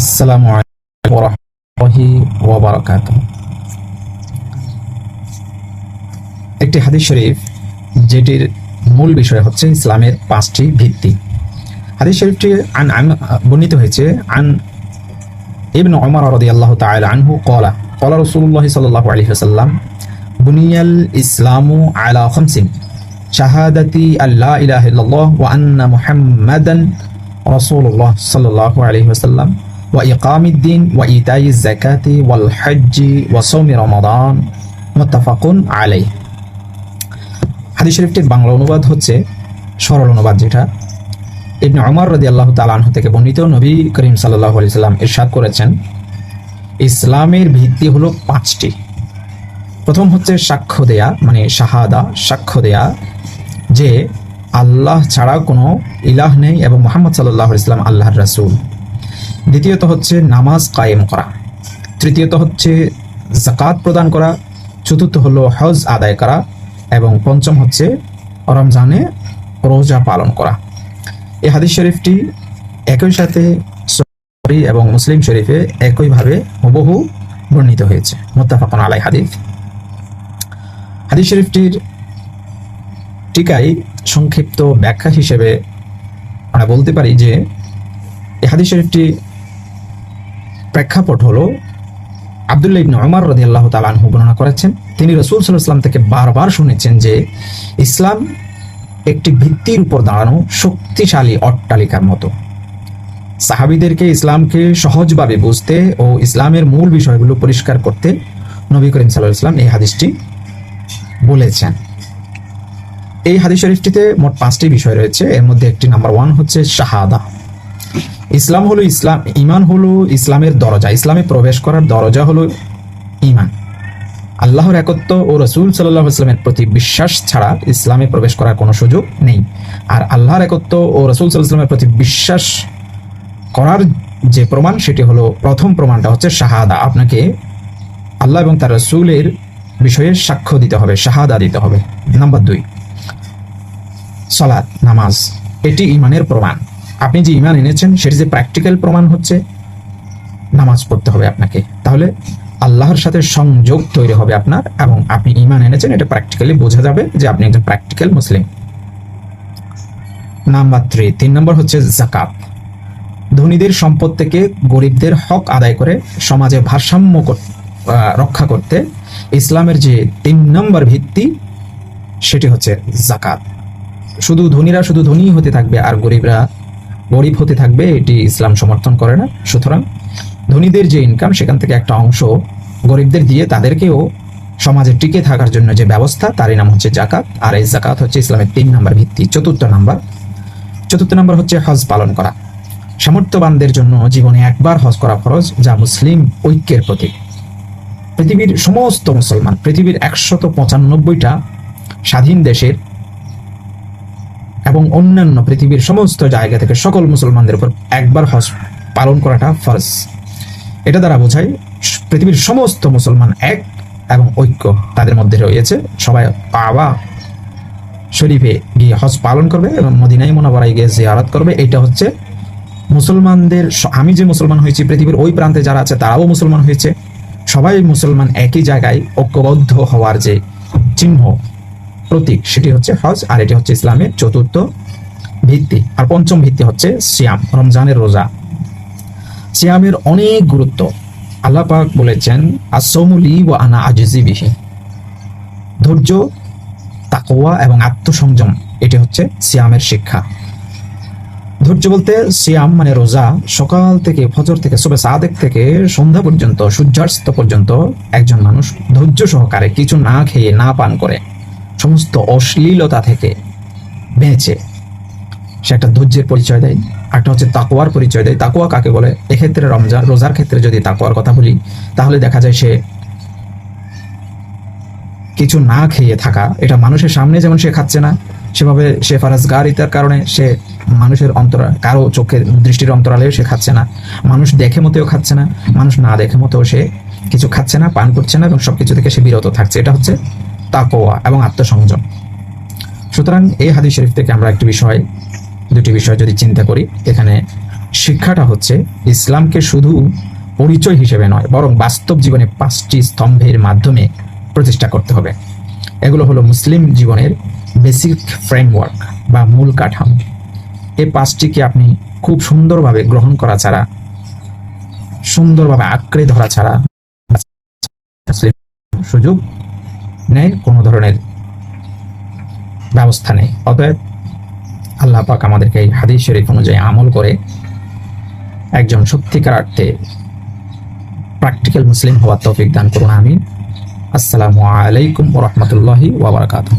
আসসালামু আলাইকুম ওরহমহি ওবরাকাত একটি হাদিস শরীফ, যেটির মূল বিষয় হচ্ছে ইসলামের পাঁচটি ভিত্তি। হাদিস শরীফটি আন বর্ণিত হয়েছে, আন ইবন ওমর রদি আল্লাহ তাল আনহু কলা কলা রসুল্লাহ সাল্লাহ আলী সাল্লাম বুনিয়াল ইসলামু আলা খমসিন, শাহাদাতি আল্লাহ ইলাহ ওয়া আন্না মুহাম্মাদান রসুল্লাহ সাল্লাহ আলী সাল্লাম رسول الله صلى الله عليه وسلم وإقام الدين وإيتاء الزكاة والحج وصوم رمضان متفق عليه হাদিস শরীফটির বাংলা অনুবাদ হচ্ছে সরল অনুবাদ যেটা ইবনে ওমর রাদিয়াল্লাহু তাআলা আনহু থেকে বর্ণিত নবী করিম সাল্লাল্লাহু আলাইহি সাল্লাম ইরশাদ করেছেন ইসলামের ভিত্তি হলো পাঁচটি প্রথম হচ্ছে সাক্ষ্য দেয়া মানে শাহাদা সাক্ষ্য দেয়া যে আল্লাহ ছাড়া কোনো ইলাহ নেই এবং মোহাম্মদ সাল্লাহ ইসলাম আল্লাহর রাসূল দ্বিতীয়ত হচ্ছে নামাজ কায়েম করা। তৃতীয়ত হচ্ছে জাকাত প্রদান করা। চতুর্থ হলো হজ আদায় করা। এবং পঞ্চম হচ্ছে রমজানে রোজা পালন করা। এই হাদিস শরীফটি একই সাথে এবং মুসলিম শরীফে একইভাবে হুবহু বর্ণিত হয়েছে। মোত্তাফাকুন আলাই হাদিস। হাদিস শরীফটির টিকাই সংক্ষিপ্ত ব্যাখ্যা হিসেবে আমরা বলতে পারি যে এই হাদিস শরীফটি প্রেক্ষাপট হলো আবদুল্লাহ ইবনে ওমর রাদিয়াল্লাহু তাআলা আনহু বর্ণনা করেছেন, তিনি রসুল আলাইহি ওয়াসাল্লাম থেকে বারবার শুনেছেন যে ইসলাম একটি ভিত্তির উপর দাঁড়ানো শক্তিশালী অট্টালিকার মতো। সাহাবিদেরকে ইসলামকে সহজভাবে বুঝতে ও ইসলামের মূল বিষয়গুলো পরিষ্কার করতে নবী করিম সাল্লাহ ইসলাম এই হাদিসটি বলেছেন। এই হাদিস শরীফটিতে মোট পাঁচটি বিষয় রয়েছে, এর মধ্যে একটি নাম্বার ওয়ান হচ্ছে শাহাদা। ইসলাম হলো ইসলাম ইমান হলো ইসলামের দরজা। ইসলামে প্রবেশ করার দরজা হলো ইমান আল্লাহর একত্ব ও রসুল সাল্লাহ ইসলামের প্রতি বিশ্বাস ছাড়া ইসলামে প্রবেশ করার কোনো সুযোগ নেই। আর আল্লাহর একত্ব ও রসুল সাল্লাহ ইসলামের প্রতি বিশ্বাস করার যে প্রমাণ, সেটি হলো প্রথম প্রমাণটা হচ্ছে শাহাদা। আপনাকে আল্লাহ এবং তার রসুলের বিষয়ে সাক্ষ্য দিতে হবে, শাহাদা দিতে হবে। নাম্বার দুই সলাৎ নামাজ। এটি ইমানের প্রমাণ। আপনি যে ইমান এনেছেন, সেটি যে প্র্যাকটিক্যাল প্রমাণ হচ্ছে, নামাজ পড়তে হবে আপনাকে। তাহলে আল্লাহর সাথে সংযোগ তৈরি হবে আপনার এবং আপনি ইমান এনেছেন, এটা প্র্যাকটিক্যালি বোঝা যাবে যে আপনি একজন প্র্যাকটিক্যাল মুসলিম নাম্বার থ্রি তিন নম্বর হচ্ছে জাকাত ধনীদের সম্পদ থেকে গরিবদের হক আদায় করে সমাজে ভারসাম্য রক্ষা করতে ইসলামের যে তিন নম্বর ভিত্তি, সেটি হচ্ছে জাকাত শুধু ধনীরা শুধু ধনী হতে থাকবে, আর গরিবরা গরিব হতে থাকবে, এটি ইসলাম সমর্থন করে না। সুতরাং ধনীদের যে ইনকাম সেখান থেকে একটা অংশ গরিবদের দিয়ে তাদেরকেও সমাজে টিকে থাকার জন্য যে ব্যবস্থা, তারই নাম হচ্ছে জাকাত। আর এই জাকাত হচ্ছে ইসলামের তিন নম্বর ভিত্তি, চতুর্থ নাম্বার। চতুর্থ নাম্বার হচ্ছে হজ পালন করা। সামর্থ্যবানদের জন্য জীবনে একবার হজ করা ফরজ, যা মুসলিম ঐক্যের প্রতীক। পৃথিবীর সমস্ত মুসলমান, পৃথিবীর একশত পঁচানব্বইটা স্বাধীন দেশের এবং অন্যান্য পৃথিবীর সমস্ত জায়গা থেকে সকল মুসলমানদের উপর একবার হজ পালন করাটা ফরজ। এটা দ্বারা বোঝায় পৃথিবীর সমস্ত মুসলমান এক এবং ঐক্য তাদের মধ্যে রয়েছে। সবাই কাবা শরীফে গিয়ে হজ পালন করবে এবং মদিনাই মোনাবারায় গিয়ে যে জিয়ারত করবে। এটা হচ্ছে মুসলমানদের আমি যে মুসলমান হয়েছি, পৃথিবীর ওই প্রান্তে যারা আছে তারাও মুসলমান হয়েছে। সবাই মুসলমান একই জায়গায় ঐক্যবদ্ধ হওয়ার যে চিহ্ন প্রতীক, সেটি হচ্ছে হজ আর এটি হচ্ছে ইসলামের চতুর্থ ভিত্তি। আর পঞ্চম ভিত্তি হচ্ছে সিয়াম, রমজানের রোজা। সিয়ামের অনেক গুরুত্ব। আল্লাহ পাক বলেছেন আসৌমুলি ও আনা আজিজি বিহি। ধৈর্য, তাকওয়া এবং আত্মসংযম, এটি হচ্ছে সিয়ামের শিক্ষা। ধৈর্য বলতে সিয়াম মানে রোজা, সকাল থেকে ফজর থেকে সবে সাদেক থেকে সন্ধ্যা পর্যন্ত, সূর্যাস্ত পর্যন্ত একজন মানুষ ধৈর্য সহকারে কিছু না খেয়ে না পান করে। সমস্ত অশ্লীলতা থেকে বেঁচে। সে একটা ধৈর্যের পরিচয় দেয়, একটা হচ্ছে তাকোয়ার পরিচয় দেয়। তাকোয়া কাকে বলে? এক্ষেত্রে রমজান, রোজার ক্ষেত্রে যদি তাকোয়ার কথা বলি, তাহলে দেখা যায় সে কিছু না খেয়ে থাকা, এটা মানুষের সামনে যেমন সে খাচ্ছে না, সেভাবে সে ফারাজ ফারাজগারিতার কারণে সে মানুষের অন্তরা, কারও চোখের দৃষ্টির অন্তরালেও সে খাচ্ছে না। মানুষ দেখে মতেও খাচ্ছে না, মানুষ না দেখে মতেও সে কিছু খাচ্ছে না, পান করছে না এবং সবকিছু থেকে সে বিরত থাকছে। এটা হচ্ছে তাকোয়া এবং আত্মসংযম। সুতরাং এই হাদিস শরীফ থেকে আমরা একটি বিষয়, দুটি বিষয় যদি চিন্তা করি, এখানে শিক্ষাটা হচ্ছে ইসলামকে শুধু পরিচয় হিসেবে নয়, বরং বাস্তব জীবনে পাঁচটি স্তম্ভের মাধ্যমে প্রতিষ্ঠা করতে হবে। এগুলো হলো মুসলিম জীবনের বেসিক ফ্রেমওয়ার্ক বা মূল কাঠামো। এই পাঁচটিকে আপনি খুব সুন্দরভাবে গ্রহণ করা ছাড়া, সুন্দরভাবে আঁকড়ে ধরা ছাড়া সুযোগ নেই কোনো ধরনের ব্যবস্থা নেই। অতএব আল্লাহ পাক আমাদেরকে এই হাদিস শরীফ অনুযায়ী আমল করে একজন সত্যিকার অর্থে প্র্যাকটিক্যাল মুসলিম হওয়ার তৌফিক দান করুন, আমিন। আসসালামু আলাইকুম ওরহমতুল্লাহি ওবরাকাতুহ